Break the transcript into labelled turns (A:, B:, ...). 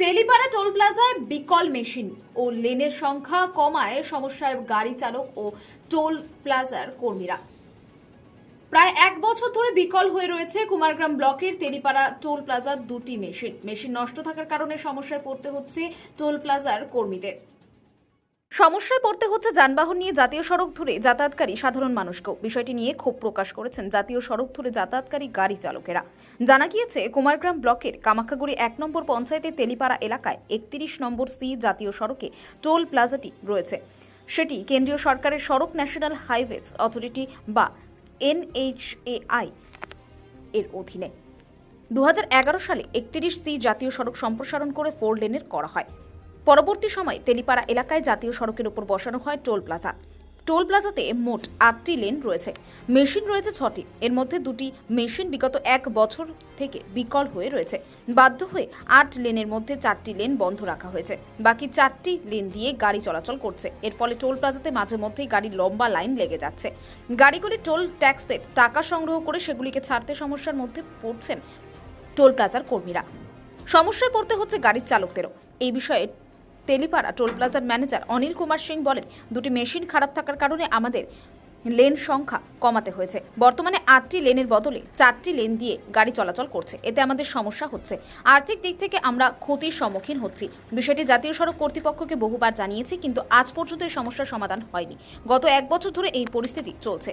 A: Telipara toll প্লাজায় বিকল machine ও লেনের সংখ্যা কমায় সমস্যায় গাড়ি চালক ও টোল প্লাজার কর্মীরা। প্রায় এক বছর ধরে বিকল হয়ে রয়েছে কুমারগ্রাম ব্লকের তেলিপাড়া টোল প্লাজার দুটি মেশিন। মেশিন নষ্ট থাকার কারণে সমস্যায় পড়তে হচ্ছে টোল প্লাজার কর্মীদের। সমস্যায় পড়তে হচ্ছে যানবাহন নিয়ে জাতীয় সড়ক ধরে যাতায়াতকারী সাধারণ মানুষকেও। বিষয়টি নিয়ে ক্ষোভ প্রকাশ করেছেন জাতীয় সড়ক ধরে যাতায়াতকারী গাড়ি চালকেরা। জানা গিয়েছে, কুমারগ্রাম ব্লকের কামাখ্যাগুড়ি এক নম্বর পঞ্চায়েতের তেলিপাড়া এলাকায় একত্রিশ নম্বর সি জাতীয় সড়কে টোল প্লাজাটি রয়েছে। সেটি কেন্দ্রীয় সরকারের সড়ক ন্যাশনাল হাইওয়েজ অথরিটি বা এনএইচএআই এর অধীনে। দু হাজার এগারো সালে একত্রিশ সি জাতীয় সড়ক সম্প্রসারণ করে ফোর লেনের করা হয়। পরবর্তী সময়ে তেলিপাড়া এলাকায় জাতীয় সড়কের উপর বসানো হয় টোল প্লাজা। টোল প্লাজাতে মোট আটটি লেন রয়েছে। মেশিন রয়েছে ছটি। এর মধ্যে দুটি মেশিন বিগত এক বছর থেকে বিকল হয়ে রয়েছে। বাধ্য হয়ে আট লেনের মধ্যে চারটি লেন বন্ধ রাখা হয়েছে। বাকি চারটি লেন দিয়ে গাড়ি চলাচল করছে। এর ফলে টোল প্লাজাতে মাঝে মধ্যেই গাড়ির লম্বা লাইন লেগে যাচ্ছে। গাড়িগুলি টোল ট্যাক্সের টাকা সংগ্রহ করে সেগুলিকে ছাড়তে সমস্যার মধ্যে পড়ছেন টোল প্লাজার কর্মীরা। সমস্যায় পড়তে হচ্ছে গাড়ির চালকদেরও। এই বিষয়ে তেলিপাড়া টোল প্লাজার ম্যানেজার অনিল কুমার সিং বলেন, দুটি মেশিন খারাপ থাকার কারণে আমাদের লেন সংখ্যা কমাতে হয়েছে। বর্তমানে আটটি লেনের বদলে চারটি লেন দিয়ে গাড়ি চলাচল করছে। এতে আমাদের সমস্যা হচ্ছে। আর্থিক দিক থেকে আমরা ক্ষতির সম্মুখীন হচ্ছি। বিষয়টি জাতীয় সড়ক কর্তৃপক্ষকে বহুবার জানিয়েছি, কিন্তু আজ পর্যন্ত এই সমস্যার সমাধান হয়নি। গত এক বছর ধরে এই পরিস্থিতি চলছে।